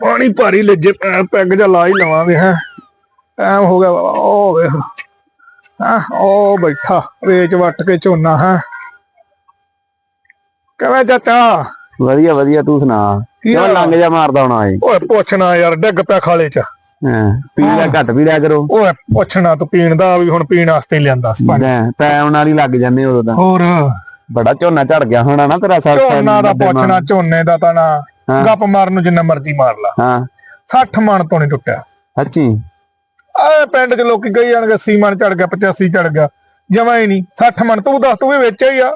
ਪਾਣੀ ਭਾਰੀ ਲੱਜੇ ਪੈਗ ਜਾ ਲਾ ਹੀ ਲਵਾਂਗੇ ਹੈ। ਐਮ ਹੋ ਗਿਆ ਉਹ ਵੇਖ। ਹਾਂ ਉਹ ਬੈਠਾ ਵੇਚ ਵੱਟ ਕੇ ਝੋਨਾ ਹੈ। ਕਿਵੇਂ ਚਾਚਾ? ਵਧੀਆ ਵਧੀਆ ਤੂੰ ਸੁਣਾ? ਕਿਉਂ? ਲੰਗ ਜਾ ਮਾਰਦਾ ਹੋਣਾ ਏ? ਓਏ ਪੁੱਛਣਾ ਯਾਰ ਡਿੱਗ ਪਿਆ ਖਾਲੇ ਚ। ਹਾਂ ਪੀ ਲਿਆ ਘੱਟ ਪੀ ਲਿਆ ਕਰੋ। ਓਏ ਪੁੱਛਣਾ ਤੂੰ ਪੀਣ ਦਾ ਵੀ ਹੁਣ ਪੀਣ ਵਾਸਤੇ ਲਿਆਂਦਾ ਸੀ ਪਾਣੀ। ਟਾਈਮ ਨਾਲ ਹੀ ਲੱਗ ਜਾਂਦੇ ਉਦੋਂ ਤਾਂ। ਹੋਰ? ਬੜਾ ਝੋਨਾ ਝੜ ਗਿਆ ਹੋਣਾ ਨਾ ਤੇਰਾ ਸਰ ਝੋਨਾ ਦਾ ਪੁੱਛਣਾ ਝੋਨੇ ਦਾ ਤਾਂ ਨਾ। ਗੱਪ ਮਾਰਨ ਨੂੰ ਜਿੰਨਾ ਮਰਜ਼ੀ ਮਾਰ ਲਾ। ਹਾਂ। 60 ਮਣ ਤੋਂ ਨਹੀਂ ਟੁੱਟਿਆ। ਸੱਚੀ? ਆ ਪਿੰਡ 'ਚ ਲੋਕੀ ਕਹੀ ਜਾਣਗੇ 80 ਮਣ ਚੜ ਗਿਆ 85 ਚੜ ਗਿਆ ਜਮਾ ਹੀ ਨਹੀਂ। 60 ਮਣ ਤੂੰ ਦੱਸ ਤੂੰ ਵੀ ਵੇਚਿਆ ਹੀ ਆ।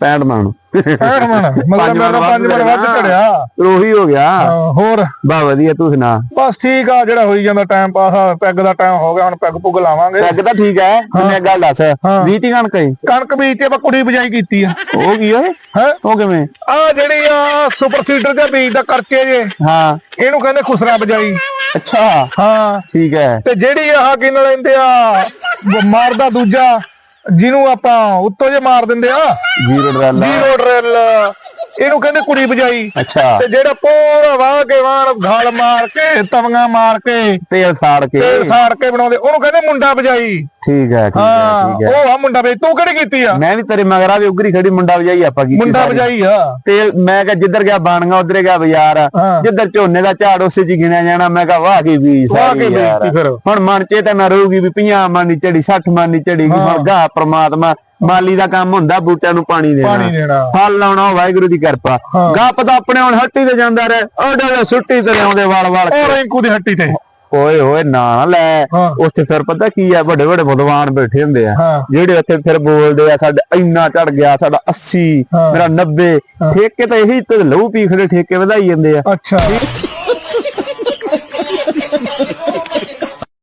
65 ਮਣ 65 ਮਣ ਮਤਲਬ ਪੰਜ ਮੇਰਾ ਮਣ 5 ਮਣ ਵੱਧ ਵੱਧ ਚੜਿਆ। ਉਹੀ ਹੋ ਗਿਆ। ਹਾਂ, ਹੋਰ? ਬਾ ਵਧੀਆ ਤੂੰ ਸੁਣਾ। ਬਸ ਠੀਕ ਆ ਜਿਹੜਾ ਹੋਈ ਜਾਂਦਾ ਟਾਈਮ ਪਾਸ ਆ ਪੈਗ ਦਾ ਟਾਈਮ ਹੋ ਗਿਆ ਹੁਣ ਪੈਗ ਪੁਗ ਲਾਵਾਂਗੇ। ਪੈਗ ਤਾਂ ਠੀਕ ਹੈ ਮੈਨੂੰ ਗੱਲ ਦੱਸ ਹਾਂ। 20 ਤੀ ਕਣਕ ਏ ਕਣਕ ਬੀਜ ਤੇ ਆਪਾਂ ਕੁੜੀ ਬਜਾਈ ਕੀਤੀ ਆ। ਉਹ ਕੀ ਓਏ? ਹੈ? ਉਹ ਕਿਵੇਂ? ਆ ਜਿਹੜੀ ਆ ਸੁਪਰ ਸੀਡਰ ਦੇ ਬੀਜ ਦਾ ਕਰਚੇ ਜੇ ਹਾਂ। ਇਹਨੂੰ ਕਹਿੰਦੇ ਖੁਸਰਾ ਬਜਾਈ। ਅੱਛਾ। ਹਾਂ। ਠੀਕ ਹੈ। ਤੇ ਜਿਹੜੀ ਆਹ ਕਿਨ ਲੈਂਦੇ ਆ ਬ- ਮਾਰਦਾ ਦੂਜਾ ਜਿਹਨੂੰ ਆਪਾਂ ਉੱਤੋਂ ਜੇ ਮਾਰ ਦਿੰਦੇ ਆ। ਜ਼ੀਰੋ ਡਰਾਲਾ। Zero drill. ਇਹਨੂੰ ਕਹਿੰਦੇ ਕੁੜੀ ਬਜਾਈ ਅੱਛਾ। ਤੇ ਜਿਹੜਾ ਪੂਰਾ ਵਾਹ ਕੇ ਵਾਣ ਗਾਲ ਮਾਰ ਕੇ ਤਵੀਆਂ ਮਾਰ ਕੇ ਤੇਲ ਸਾੜ ਕੇ। ਤੇ ਸਾੜ ਕੇ ਬਣਾਉਂਦੇ। ਉਹਨੂੰ ਕਹਿੰਦੇ ਮੁੰਡਾ ਬਜਾਈ ਠੀਕ ਹੈ ਠੀਕ ਹੈ ਹਾਂ ਠੀਕ ਹੈ। ਉਹ ਆ ਮੁੰਡਾ ਬਜਾਈ ਤੂੰ ਕਿਹੜੀ ਕੀਤੀ ਆ? ਮੈਂ ਵੀ ਤੇਰੇ ਮਗਰਾ ਵੀ ਉਗਰੀ ਖੜੀ ਮੁੰਡਾ ਵਜਾਈ ਆਪਾਂ ਕੀਤੀ ਮੁੰਡਾ। ਬਜਾਈ ਆ। ਤੇ ਮੈਂ ਕਿਹਾ ਜਿੱਧਰ ਗਿਆ ਬਾਣੀਆਂ ਉਧਰ ਗਿਆ ਬਾਜ਼ਾਰ। ਜਿੱਧਰ ਝੋਨੇ ਦਾ ਝਾੜ ਉਸੇ ਚ ਗਿਣਿਆ ਜਾਣਾ। ਮੈਂ ਕਿਹਾ ਵਾਹ ਕੀ ਵਾਹ ਸਾਰੀ ਯਾਰ। ਹੁਣ ਮਨ ਚ ਤਾਂ ਨਾ ਰਹੂਗੀ ਵੀ 50 ਮਨ ਦੀ ਝੜੀ 60 ਮਨ ਦੀ। ਹੁਣ ਗਾ ਪ੍ਰਮਾਤਮਾ ਮਾਲੀ ਦਾ ਕੰਮ ਹੁੰਦਾ ਬੂਟਿਆਂ ਨੂੰ ਪਾਣੀ ਦੇਣਾ। ਪਾਣੀ ਦੇਣਾ। ਫਲ ਲਾਉਣਾ ਉਹ ਵਾਹਿਗੁਰੂ ਦੀ ਕਿਰਪਾ। ਗੱਪ ਤਾਂ ਆਪਣੇ ਹੁਣ ਹੱਟੀ ਤੇ ਜਾਂਦਾ ਰਹੇ ਉਹਦੇ ਸੁੱਟੀ ਤੇ ਆਉਂਦੇ ਵਾਲ ਵਾਲ ਉਹ ਰਿੰਕੂ ਦੀ ਹੱਟੀ ਤੇ। ਓਏ ਹੋਏ ਨਾ ਲੈ। ਉੱਥੇ ਫਿਰ ਪਤਾ ਕੀ ਆ ਵੱਡੇ ਵੱਡੇ ਵਿਦਵਾਨ ਬੈਠੇ ਹੁੰਦੇ ਆ। ਜਿਹੜੇ ਉੱਥੇ ਫਿਰ ਬੋਲਦੇ ਆ ਸਾਡੇ ਇੰਨਾ ਚੜ ਗਿਆ ਸਾਡਾ 80 ਹਾਂ। ਮੇਰਾ 90 ਠੇਕੇ ਤਾਂ ਇਹੀ ਤੇ ਲਹੂ ਪੀ ਖੜੇ ਠੇਕੇ ਵਧਾਈ ਜਾਂਦੇ ਆ। ਅੱਛਾ।